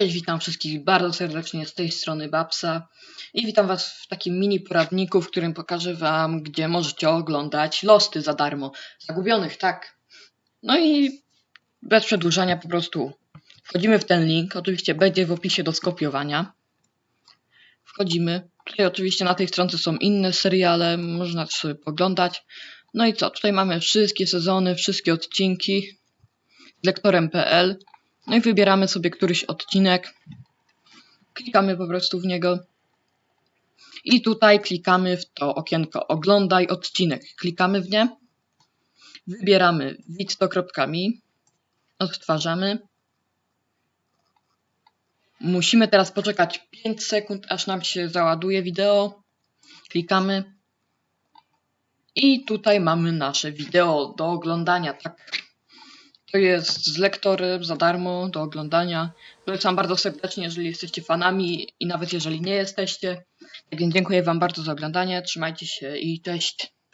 Cześć, witam wszystkich bardzo serdecznie z tej strony Babsa i witam Was w takim mini poradniku, w którym pokażę Wam, gdzie możecie oglądać losty za darmo. Zagubionych, tak. No i bez przedłużania po prostu wchodzimy w ten link, oczywiście będzie w opisie do skopiowania. Wchodzimy. Tutaj oczywiście na tej stronce są inne seriale, można też sobie poglądać. No i co, tutaj mamy wszystkie sezony, wszystkie odcinki z lektorem.pl. No i wybieramy sobie któryś odcinek. Klikamy po prostu w niego. I tutaj klikamy w to okienko Oglądaj odcinek. Klikamy w nie. Wybieramy widto.me. Odtwarzamy. Musimy teraz poczekać 5 sekund, aż nam się załaduje wideo. Klikamy. I tutaj mamy nasze wideo do oglądania. Tak. To jest z lektorem za darmo do oglądania. Polecam bardzo serdecznie, jeżeli jesteście fanami i nawet jeżeli nie jesteście. Tak więc dziękuję Wam bardzo za oglądanie. Trzymajcie się i cześć.